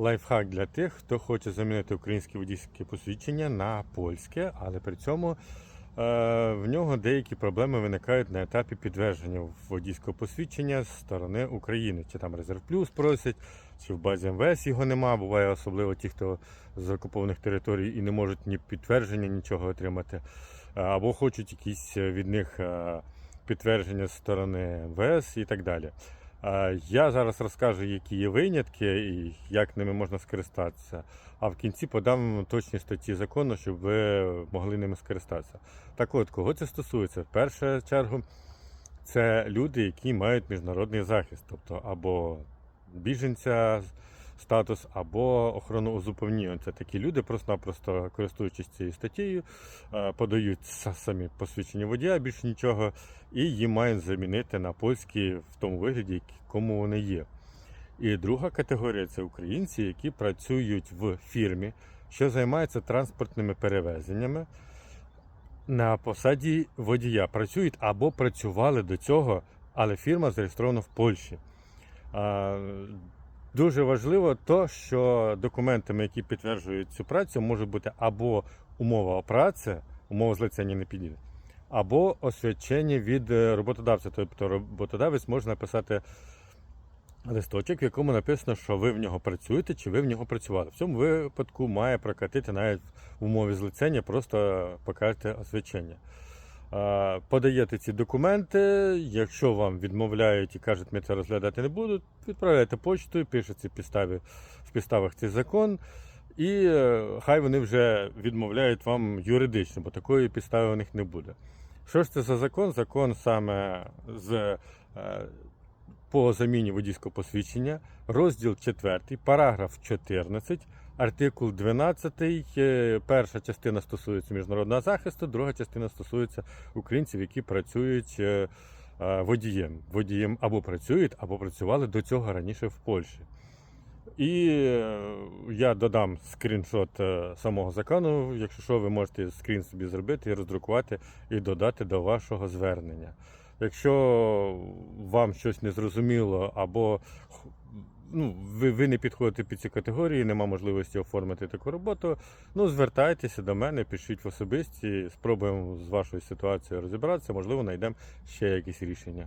лайфхак для тих, хто хоче замінити українське водійське посвідчення на польське, але при цьому е, в нього деякі проблеми виникають на етапі підтвердження водійського посвідчення з сторони України. Чи там резерв плюс просять, чи в базі МВС його нема. Буває особливо ті, хто з окупованих територій і не можуть ні підтвердження, нічого отримати, Е, або хочуть якісь від них е, підтвердження з сторони МВС і так далі. Я зараз розкажу, які є винятки і як ними можна скористатися. А в кінці подам точні статті закону, щоб ви могли ними скористатися. Так от, кого це стосується? В першу чергу, це люди, які мають міжнародний захист, тобто або біженця статус, або охорону узупевнення. Це такі люди, просто-напросто користуючись цією статтєю, е, подають самі посвідчення водія, більше нічого, і їм мають замінити на польські в тому вигляді, якому вони є. І друга категорія це українці, які працюють в фірмі, що займається транспортними перевезеннями на посаді водія. Працюють або працювали до цього, але фірма зареєстрована в Польщі. Дуже важливо то, що документами, які підтверджують цю працю, може бути або умова праці, умова злицяння не підійде, або освячення від е, роботодавця. Тобто роботодавець може написати листочок, в якому написано, що ви в нього працюєте чи ви в нього працювали. В цьому випадку має прокатити навіть в умові злицяння, просто покажете освячення. Подаєте ці документи. Якщо вам відмовляють і кажуть, ми це розглядати не будуть, відправляєте почтою, пишеться в підставі в підставах цей закон, і е, хай вони вже відмовляють вам юридично, бо такої підстави у них не буде. Що ж це за закон? Закон саме з е, по заміні водійського посвідчення, розділ 4, параграф 14, артикул 12. е, Перша частина стосується міжнародного захисту, друга частина стосується українців, які працюють е, е, водієм. Водієм або працюють, або працювали до цього раніше в Польщі. І я додам скріншот самого закону. Якщо що, ви можете скрін собі зробити і роздрукувати і додати до вашого звернення. Якщо вам щось не зрозуміло, або ну, ви, ви не підходите під ці категорії, нема можливості оформити таку роботу, ну звертайтеся до мене, пишіть в особисті, спробуємо з вашою ситуацією розібратися, можливо, знайдемо ще якісь рішення.